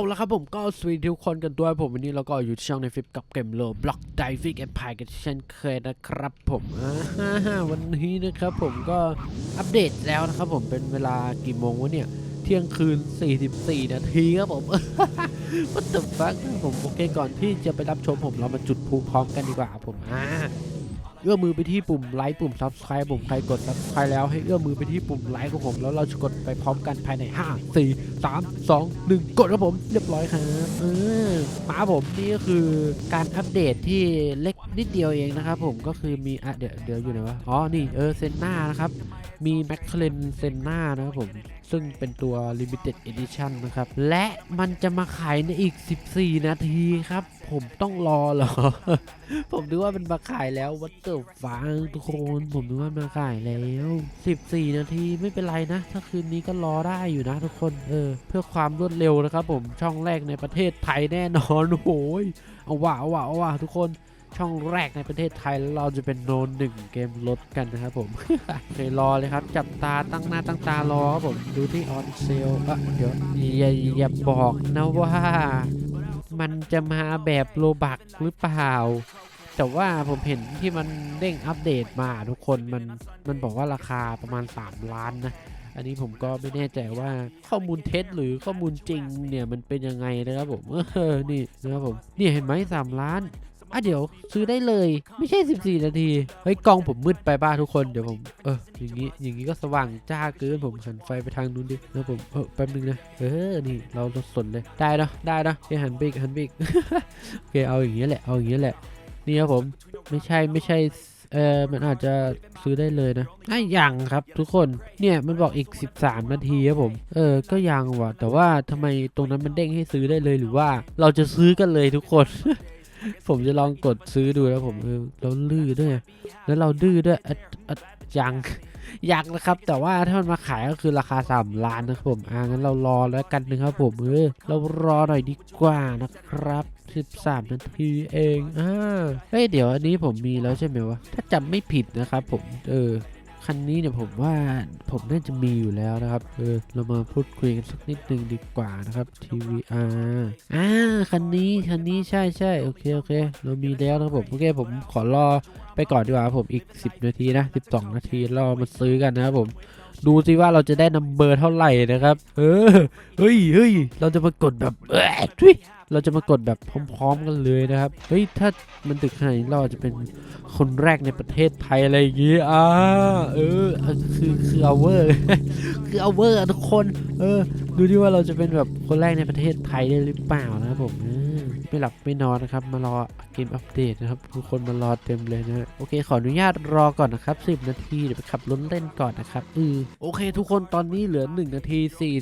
เอาละครับผมก็สวีทุกคนกันด้วยผมวันนี้เราก็อยู่ที่ช่องในฟิปกับเกมโลบล็อกไดฟิกแอนพายกันเช่นเคยนะครับผมวันนี้นะครับผมก็อัปเดตแล้วนะครับผมเป็นเวลากี่โมงวะเนี่ย เที่ยงคืน 44 นาทีครับผม What the fuck ครับผมโอเคก่อนที่จะไปรับชมผมเรามาจุดพลุพร้อมกันดีกว่าผมอ่า เอื้อมือไปที่ปุ่มไลค์ปุ่ม subscribe ผมใครกด subscribe แล้วให้เอื้อมมือไปที่ปุ่มไลค์ของผม แล้วเราจะกดไปพร้อมกันภายใน 5 4 3 2 1 กดครับผมเรียบร้อยครับเออมาผมนี่ก็คือการอัปเดตที่เล็กนิดเดียวเองนะครับผมก็คือมีอะเดี๋ยวเดี๋ยวอยู่ไหนวะอ๋อนี่เออเซนนานะครับมีแมคเคลนเซนนานะครับผม ซึ่งเป็นตัว Limited Edition นะครับ และมันจะมาขายในอีก 14 นาทีครับ ผมต้องรอเหรอ ผมนึกว่ามันมาขายแล้ววัตเตอร์ฟังทุกคน ผมนึกว่ามาขายแล้ว 14 นาทีไม่เป็นไรนะ ถ้าคืนนี้ก็รอได้อยู่นะทุกคน เออ เพื่อความรวดเร็วนะครับผมช่องแรกในประเทศไทยแน่นอนโอ้ยเอาว่าเอาว่าเอาว่าทุกคน ช่องแรกในประเทศไทยเราจะเป็นโนนหนึ่งเกมลดกันนะครับผมเคยรอเลยครับ จับตาตั้งหน้าตั้งตารอครับผมดูที่ออนเซลอะเดี๋ยวอย่าอย่าบอกนะว่ามันจะมาแบบโลบักหรือเปล่า แต่ว่าผมเห็นที่มันเด้งอัปเดตมาทุกคนมันมันบอกว่าราคาประมาณ 3 ล้านนะ อันนี้ผมก็ไม่แน่ใจว่าข้อมูลเท็จหรือข้อมูลจริงเนี่ยมันเป็นยังไงนะครับผมเออนี่นะครับผมนี่เห็นไหมสามล้าน อะเดี๋ยวซื้อได้เลย ไม่ใช่ 14 นาที เฮ้ยกล้องผมมืดไปบ้าทุกคน เดี๋ยวผม เออ อย่างนี้ อย่างนี้ก็สว่างจ้าเกิน ผมหันไฟไปทางนู้นดินะผม เออแป๊บนึงนะ เออ นี่ เราสนเลย ได้เนาะ ได้เนาะโอเคหันไปอีกหันไปอีกโอเค เอาอย่างนี้แหละ เอาอย่างนี้แหละ นี่ครับผม ไม่ใช่ ไม่ใช่เออมันอาจจะซื้อได้เลยนะไอ้ยังครับทุกคน เนี่ยมันบอกอีก 13 นาทีครับผม เออ ก็ยังว่ะ แต่ว่าทำไมตรงนั้นมันเด้งให้ซื้อได้เลยหรือว่า เราจะซื้อกันเลยทุกคน ผมจะลองกดซื้อดูแล้วผมเออเราลื้อด้วย แล้วเราดื้อด้วยอะอะยังยังนะครับ แต่ว่าถ้ามันมาขายก็คือราคา3ล้านนะครับผมอ่างั้นเรารอแล้วกันนะครับผมเออเรารอหน่อยดีกว่านะครับ13นาทีเองอ่าเฮ้ยเดี๋ยวอันนี้ผมมีแล้วใช่ไหมวะถ้าจำไม่ผิดนะครับผมเออ คันนี้เนี่ยผมว่าผมน่าจะมีอยู่แล้วนะครับ เออ เรามาพูดคุยกันสักนิดนึงดีกว่านะครับ TVR อ่า คันนี้ คันนี้ใช่ใช่โอเค โอเค เรามีแล้วนะครับผม โอเค ผมขอรอไปก่อนดีกว่าผมอีก 10 นาทีนะ 12 นาทีรอมาซื้อกันนะครับผม ดูสิว่าเราจะได้นัมเบอร์เท่าไหร่นะครับ เออ เฮ้ยเฮ้ยเราจะมากดแบบเออทุยเราจะมากดแบบพร้อมๆกันเลยนะครับ เฮ้ย ถ้ามันถึงขนาดนี้เราจะเป็นคนแรกในประเทศไทยอะไรอย่างงี้ อ่า เออ คือคือเอาเวอร์ คือเอาเวอร์ทุกคน เออ ดูดิว่าเราจะเป็นแบบคนแรกในประเทศไทยได้หรือเปล่านะครับผมเไม่หลับไม่นอนนะครับ มารอเกมอัปเดตนะครับทุกคนมารอเต็มเลยนะโอเค ขออนุญาตรอก่อนนะครับ 10 นาทีเดี๋ยวไปขับรถเล่นก่อนนะครับอือโอเค ทุกคนตอนนี้เหลือ 1 นาที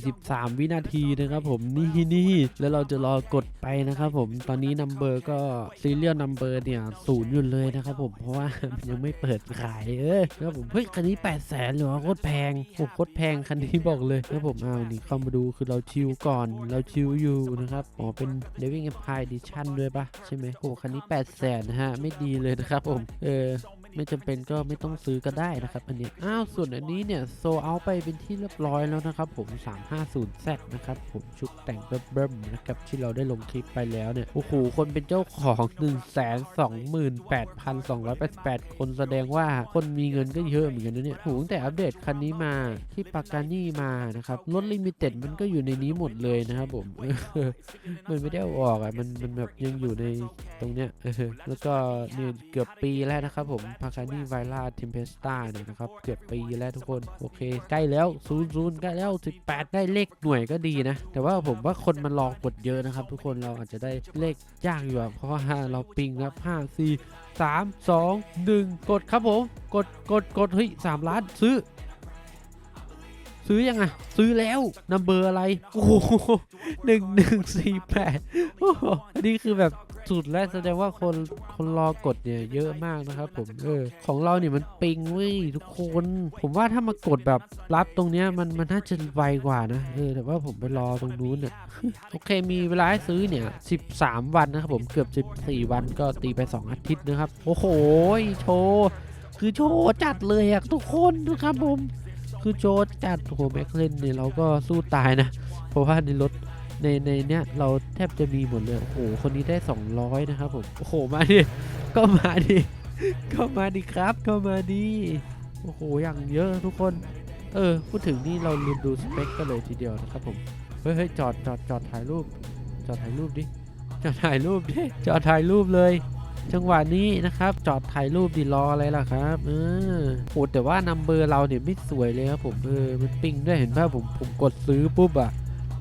43 วินาทีนะครับผมนี่นี่แล้วเราจะรอกดไปนะครับผมตอนนี้นัมเบอร์ก็ซีเรียลนัมเบอร์เนี่ยศูนย์อยู่เลยนะครับผมเพราะว่ายังไม่เปิดขายเออครับผมเฮ้ยคันนี้8 0 0แสนหรอโคตรแพงโอ้โคตรแพงคันนี้บอกเลยครับผมเอานี่เข้ามาดูคือเราชิลก่อนเราชิลอยู่นะครับอ๋อเป็น Living Empire Edition ด้ดีชันด้วยปะใช่ไหมโอ้คันนี้8 0 0แสนฮะ ไม่ดีเลยนะครับผม เออ ไม่จำเป็นก็ไม่ต้องซื้อก็ได้นะครับอันนี้อ้าวส่วนอันนี้เนี่ยโซเอาไปเป็นที่เรียบร้อยแล้วนะครับผม 350Z นะครับผมชุดแต่งเบิ่มๆนะครับที่เราได้ลงคลิปไปแล้วเนี่ยโอ้โหคนเป็นเจ้าของ 128,288 คนแสดงว่าคนมีเงินก็เยอะเหมือนกันนะเนี่ยโอ้โหตั้งแต่อัปเดตคันนี้มาที่ปากกานี่มานะครับรถลิมิเต็ดมันก็อยู่ในนี้หมดเลยนะครับผมมันไม่ได้ออกอะมันมันแบบยังอยู่ในตรงเนี้ยแล้วก็เนี่ยเกือบปีแล้วนะครับผมพาคานี่ไวล่าทิมเพสตาเนี่ยนะครับเกือบปีแล้วทุกคน โอเค ใกล้แล้วศูนย์ศูนย์ใกล้แล้ว 18 ได้เลขหน่วยก็ดีนะ แต่ว่าผมว่าคนมันรอกดเยอะนะครับ ทุกคนเราอาจจะได้เลขยากอยู่อะเพราะว่าเราปิงครับ5 4 3 2 1กดครับผม กดกดกดเฮ้ย3ล้านซื้อ ซื้อยังไงซื้อแล้วนัมเบอร์อะไร โอ้โหหนึ่งหนึ่งสี่แปดอันนี้คือแบบสุดแล้วแสดงว่าคนคนรอกดเนี่ยเยอะมากนะครับผมเออของเราเนี่ยมันปิงเว้ยทุกคน ผมว่าถ้ามากดแบบรับตรงเนี้ยมันมันน่าจะไวกว่านะเออแต่ว่าผมไปรอตรงนู้นเนี่ยโอเคมีเวลาให้ซื้อเนี่ย 13 วันนะครับผมเกือบ 14 วันก็ตีไป 2 อาทิตย์นะครับ โอ้โหโชว์คือโชว์จัดเลยอะทุกคนนะครับผม คือโจดจัดโอ้โหแม็กเลนเนี่ยเราก็สู้ตายนะ เพราะว่าในรถในในเนี้ยเราแทบจะมีหมดเลย โอ้โห คนนี้ได้ 200 นะครับผม โอ้โห มาดิ ก็มาดิ ก็มาดิครับ ก็มาดิ โอ้โห อย่างเยอะทุกคน เออ พูดถึงนี่เราลืมดูสเปคกันเลยทีเดียวนะครับผม เฮ้ยเฮ้ยจอดจอดจอดถ่ายรูป จอดถ่ายรูปดิ จอดถ่ายรูปดิ จอดถ่ายรูปเลย จังหวะนี้นะครับจอดถ่ายรูปดิรออะไรล่ะครับเออโหแต่ว่านัมเบอร์เราเนี่ยไม่สวยเลยครับผมเออมันปิ้งด้วยเห็นป่ะผมผมกดซื้อปุ๊บอะ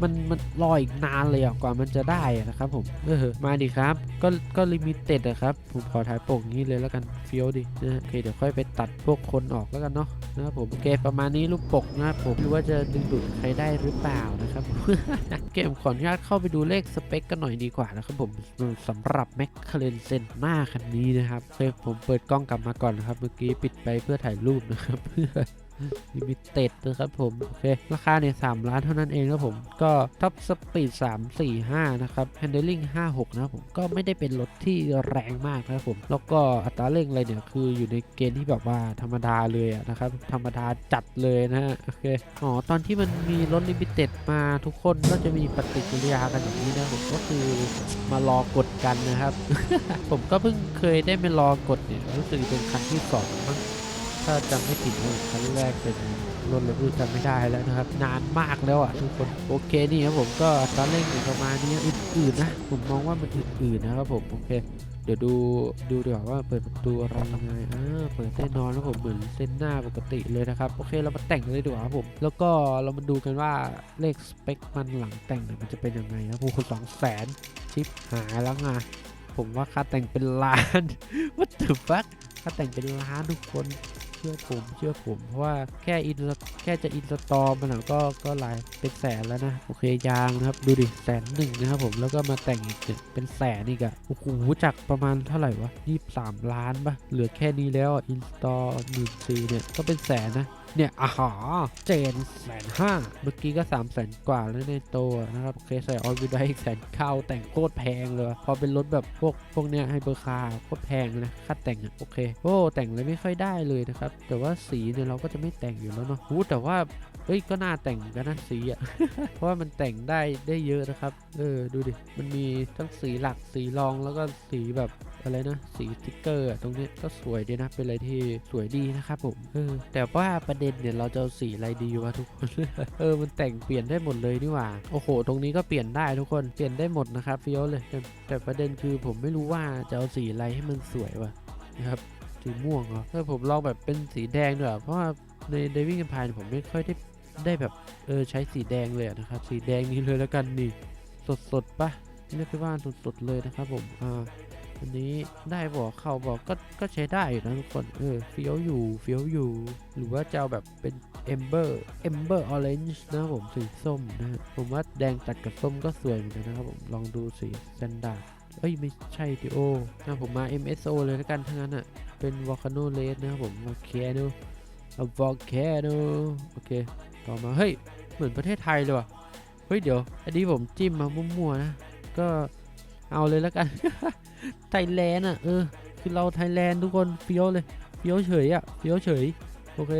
มันมันรออีกนานเลยอะกว่ามันจะได้นะครับผมเออมาดิครับ ก็ก็ลิมิเต็ดอะครับผมขอถ่ายปกนี้เลยแล้วกันเฟี้ยวดินะโอเคเดี๋ยวค่อยไปตัดพวกคนออกแล้วกันเนาะนะครับผมโอเคประมาณนี้รูปปกนะครับผมดูว่าจะดึงดูดใครได้หรือเปล่านะครับเกมขออนุญาตเข้าไปดูเลขสเปคกันหน่อยดีกว่านะครับผมสำหรับ m c l a r e n เซนหน้าคันนี้นะครับโอเคผมเปิดกล้องกลับมาก่อนนะครับ เมื่อกี้ปิดไปเพื่อถ่ายรูปนะครับ ลิมิเต็ดนะครับผม โอเค ราคาเนี่ยสามล้านเท่านั้นเองครับผม ก็ท็อปสปีด3 4 5นะครับ handling 5 6นะครับผม ก็ไม่ได้เป็นรถที่แรงมากนะครับผม แล้วก็อัตราเร่งอะไรเนี่ย คืออยู่ในเกณฑ์ที่แบบว่าธรรมดาเลยนะครับ ธรรมดาจัดเลยนะฮะ โอเค อ๋อ ตอนที่มันมีรถลิมิเต็ดมาทุกคนก็จะมีปฏิกิริยากันอย่างนี้นะผมก็คือมารอกดกันนะครับ ผมก็เพิ่งเคยได้ไปรอกดเนี่ยรู้สึกเป็นครั้งที่สองมั้ง ถ้าจำไม่ผิดครั้งแรกเป็นรถเลยพูดจำไม่ได้แล้วนะครับ นานมากแล้วอะทุกคนโอเคนี่ครับผมก็ตอนเร่งอยู่ประมาณนี้อื่นๆนะ ผมมองว่ามันอื่นๆนะครับผมโอเคเดี๋ยวดูดูดีกว่าว่าเปิดประตูอะไรยังไงอ่าเปิดแน่นอนแล้วผมเหมือนเส้นหน้าปกติเลยนะครับโอเคเรามาแต่งเลยดีกว่าครับผม แล้วก็เรามาดูกันว่าเลขสเปคมันหลังแต่งเนี่ยมันจะเป็นยังไงนะโอ้โหสองแสนชิปหายแล้วไงผมว่าค่าแต่งเป็นล้าน What the fuck ค่าแต่งเป็นล้านทุกคน เชื่อผมเชื่อผมเพราะว่าแค่อินแค่จะอินสตอลมันก็ก็หลายเป็นแสนแล้วนะโอเคยางนะครับดูดิแสนหนึ่งนะครับผมแล้วก็มาแต่งอีกเนี่ยเป็นแสนอีกอะโอ้โหจากประมาณเท่าไหร่วะยี่สามล้านปะเหลือแค่นี้แล้วอินสตอหมื่นสี่เนี่ยก็เป็นแสนนะ เนี่ยอ่าหาเจนแสนห้าเมื่อกี้ก็3ามแสนกว่าแล้วในตอะนะครับโอเคใส่ออลวิดได้อีกแสนเข้าแต่งโคตรแพงเลย พอเป็นรถแบบพวกพวกเนี้ยไฮเปอร์คาร์โคตรแพงเลยนะค่าแต่งอะโอเคโอ้แต่งเลยไม่ค่อยได้เลยนะครับ แต่ว่าสีเนี่ยเราก็จะไม่แต่งอยู่แล้วเนาะหูแต่ว่าเฮ้ยก็น่าแต่งกันนะสีอะ เพราะว่ามันแต่งได้ได้เยอะนะครับ เออดูดิ มันมีทั้งสีหลักสีรองแล้วก็สีแบบ อะไรนะสีสติ๊กเกอร์ตรงนี้ก็สวยดีนะเป็นอะไรที่สวยดีนะครับผมเออแต่ว่าประเด็นเนี่ยเราจะสีอะไรดีวะทุกคนเออมันแต่งเปลี่ยนได้หมดเลยนี่หว่าโอ้โห ตรงนี้ก็เปลี่ยนได้ทุกคนเปลี่ยนได้หมดนะครับฟิโอเลยแต่แต่ประเด็นคือผมไม่รู้ว่าจะเอาสีอะไรให้มันสวยวะนะครับสีม่วงเหรอเออผมลองแบบเป็นสีแดงด้วยเพราะว่าใน Diving Empire ผมไม่ค่อยได้ได้แบบเออใช้สีแดงเลยนะครับ สีแดงนี้เลยแล้วกันนี่ สดสดๆปะเรียกได้ว่าสดสดๆเลยนะครับผมอ่า อันนี้ได้บอกเข้าบอกก็ก็ใช้ได้อยู่นะทุกคนเออเฟี้ยวอยู่เฟี้ยวอยู่ หรือว่าจะเอาแบบเป็น Ember Ember Orange นะครับผมสีส้มนะผมว่าแดงตัดกับส้มก็สวยเหมือนกันนะครับผมลองดูสี Standard เอ้ย ไม่ใช่ดิโอนะผมมา MSO เลยแล้วกันทั้งนั้นอะ เป็น Volcano Red นะครับผม Volcano Volcano โอเค ต่อมา เฮ้ย เหมือนประเทศไทยเลยว่ะ เฮ้ย เดี๋ยว อันนี้ผมจิ้มมามั่วๆนะ ก็ เอาเลยแล้วกัน ไทยแลนด์อะ เออ คือเราไทยแลนด์ทุกคนเฟี้ยวเลยเฟี้ยวเฉยอะเฟี้ยวเฉย โอเค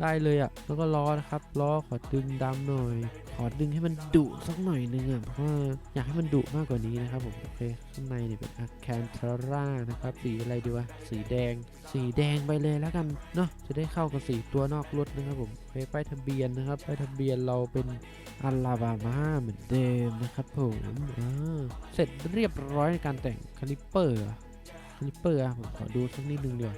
ได้เลยอะ แล้วก็ล้อนะครับล้อขอดึงดำหน่อย ขอดึงให้มันดุสักหน่อยนึงอะเพราะอยากให้มันดุมากกว่านี้นะครับผมโอเคข้างในเนี่ยเป็นอะแคนทาร่านะครับสีอะไรดีวะสีแดง สีแดงไปเลยแล้วกันเนาะจะได้เข้ากับสีตัวนอกรถนะครับผมโอเคป้ายทะเบียนนะครับป้ายทะเบียนเราเป็นอัลาบามาเหมือนเดิมนะครับผมอ่าเสร็จเรียบร้อยในการแต่งคาลิปเปอร์คาลิปเปอร์อะผมขอดูสักนิดนึงเดียว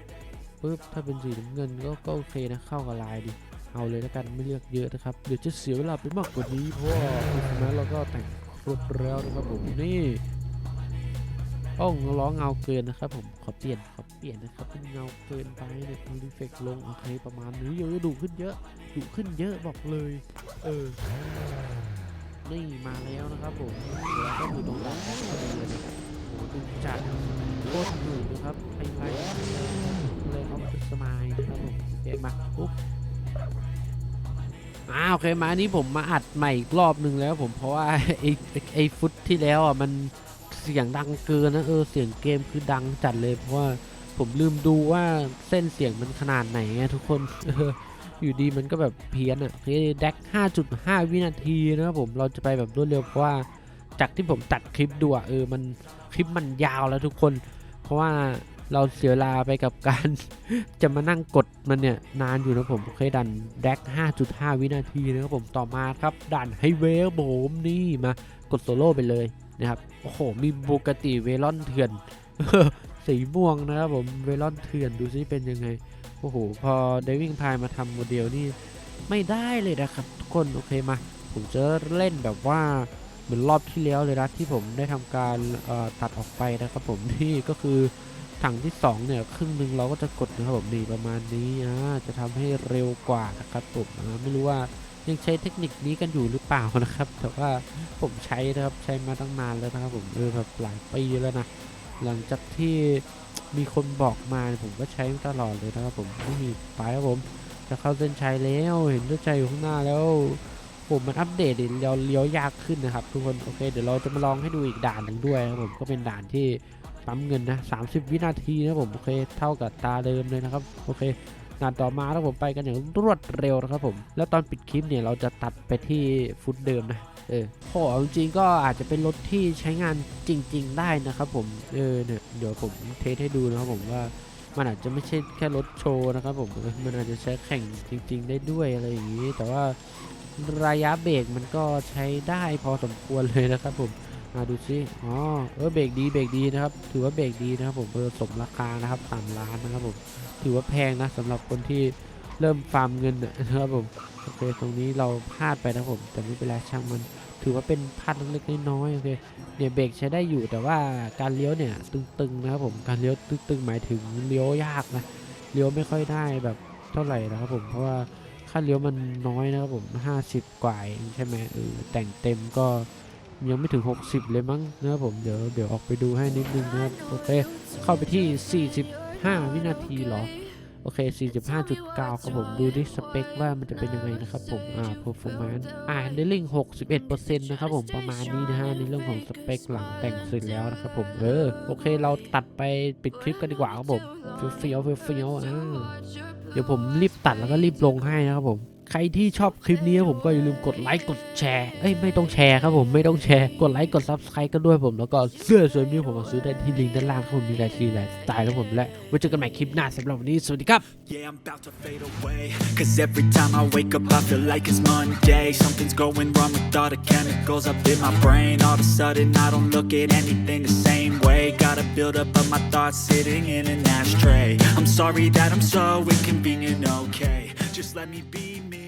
ปุ๊บถ้าเป็นสีน้ำเงินก็ก็โอเคนะเข้ากับลายดีเอาเลยแล้วกันไม่เลือกเยอะนะครับเดี๋ยวจะเสียเวลาไปมากกว่านี้เพราะว่าเพราะฉะนั้นเราก็แต่งครบแล้วนะครับผมนี่อ้องล้อเงาเกินนะครับผมขอเปลี่ยนขอเปลี่ยนนะครับเป็นเงาเกินไปเนี่ยเอารีเฟกลงโอเคประมาณนี้เยอะดุขึ้นเยอะดุขึ้นเยอะบอกเลย เออนี่มาแล้วนะครับผมแล้วก็อยู่ตรงหลังของเขาเลยนะครับโอ้โหดูจัดโคตรหนืดนะครับไฮไลท์ สมายนะครับผมโอเคมาปุ๊บอ่าโอเคมาอันนี้ผมมาอัดใหม่อีกรอบหนึ่งแล้วผมเพราะว่าไอไอ้ฟุตที่แล้วอะมันเสียงดังเกินนะเออเสียงเกมคือดังจัดเลยเพราะว่าผมลืมดูว่าเส้นเสียงมันขนาดไหนไงทุกคนอยู่ดีมันก็แบบเพี้ยนอะโอเคแดก5.5 วินาทีนะครับผมเราจะไปแบบรวดเร็วเพราะว่าจากที่ผมตัดคลิปดูอะเออมันคลิปมันยาวแล้วทุกคน เพราะว่า เราเสียเวลาไปกับการ จะมานั่งกดมันเนี่ย นานอยู่นะผมเคยดันแดก5.5 วินาทีนะครับผมต่อมาครับด่านไฮเวย์ผมนี่มากดโซโล่ไปเลยนะครับโอ้โห มีบูกติเวลอนเถื่อนสีม่วงนะครับผมเวลอนเถื่อนดูซิเป็นยังไงโอ้โหพอเดวิ่งพายมาทำโมเดลนี่ไม่ได้เลยนะครับทุกคนโอเคมาผมจะเล่นแบบว่าเหมือนรอบที่แล้วเลยนะที่ผมได้ทำการตัดออกไปนะครับผมนี่ก็คือ ถังที่สองเนี่ยครึ่งหนึ่งเราก็จะกดนะครับผมนี่ประมาณนี้อ่าจะทำให้เร็วกว่านะครับผมอ่าไม่รู้ว่ายังใช้เทคนิคนี้กันอยู่หรือเปล่านะครับ แต่ว่าผมใช้นะครับใช้มาตั้งนานแล้วนะครับผมเออแบบหลายปีแล้วนะหลังจากที่มีคนบอกมาผมก็ใช้ตลอดเลยนะครับผมนี่ไปครับผมจะเข้าเส้นชัยแล้วเห็นเส้นชัยอยู่ข้างหน้าแล้วผมมันอัปเดตดิเลี้ยวเลี้ยวยากขึ้นนะครับ ทุกคนโอเค เดี๋ยวเราจะมาลองให้ดูอีกด่านหนึ่งด้วยครับผมก็เป็นด่านที่ ปั๊มเงินนะ 30 วินาทีนะผมโอเคเท่ากับตาเดิมเลยนะครับโอเคด่านต่อมาแล้วผมไปกันอย่างรวดเร็วนะครับผม แล้วตอนปิดคลิปเนี่ยเราจะตัดไปที่ฟุตเดิมนะเออโหเอจริงก็อาจจะเป็นรถที่ใช้งานจริง ๆ ได้นะครับผมเออเนี่ยเดี๋ยวผมเทสให้ดูนะครับผมว่ามันอาจจะไม่ใช่แค่รถโชว์นะครับผมมันอาจจะใช้แข่งจริง ๆ ได้ด้วยอะไรอย่างนี้ แต่ว่าระยะเบรกมันก็ใช้ได้พอสมควรเลยนะครับผม มาดูซิอ๋อเออเบรกดีเบรกดีนะครับ ถือว่าเบรกดีนะครับผมเออสมราคานะครับสามล้านนะครับผมถือว่าแพงนะสำหรับคนที่เริ่มฟาร์มเงินนะครับผมโอเคตรงนี้เราพลาดไปนะครับผมแต่ไม่เป็นไรช่างมัน ถือว่าเป็นพลาดเล็กๆน้อยๆโอเคเนี่ยเบรกใช้ได้อยู่แต่ว่าการเลี้ยวเนี่ยตึงๆนะครับผมการเลี้ยวตึงๆหมายถึงเลี้ยวยากนะเลี้ยวไม่ค่อยได้แบบเท่าไหร่นะครับผมเพราะว่าค่าเลี้ยวมันน้อยนะครับผม 50 กว่าใช่ไหมเออแต่งเต็มก็ ยังไม่ถึง 60 เลยมั้งนะครับผมเดี๋ยวเดี๋ยวออกไปดูให้นิดนึงนะครับโอเคเข้าไปที่ 45 วินาทีหรอโอเค 45.9 ครับผมดูดิสเปคว่ามันจะเป็นยังไงนะครับผม อ่า performance อ่า handling 61%นะครับผมประมาณนี้นะฮะในเรื่องของสเปคหลังแต่งเสร็จแล้วนะครับผม เออ โอเค เราตัดไปปิดคลิปกันดีกว่าครับผมเฟี้ยวๆเฟี้ยวอ่าเดี๋ยวผมรีบตัดแล้วก็รีบลงให้นะครับผม ใครที่ชอบคลิปนี้ผมก็อย่าลืมกดไลค์กดแชร์เอ้ยไม่ต้องแชร์ครับผมไม่ต้องแชร์กดไลค์กด subscribe กันด้วยผมแล้วก็เสื้อสวยนี้ผมมาซื้อได้ที่ลิงก์ด้านล่างครับผมมีหลายสีหลายสไตล์แล้วผมและไว้เจอกันใหม่คลิปหน้าสำหรับวันนี้สวัสดีครับ Yeah, I'm about to fade away. Cause every time I wake up, I feel like it's Monday. Something's going wrong with all the chemicals up in my brain. All of a sudden, I don't look at anything the same way. Gotta build up of my thoughts sitting in an ashtray. I'm sorry that I'm so inconvenient, okay? Just let me be me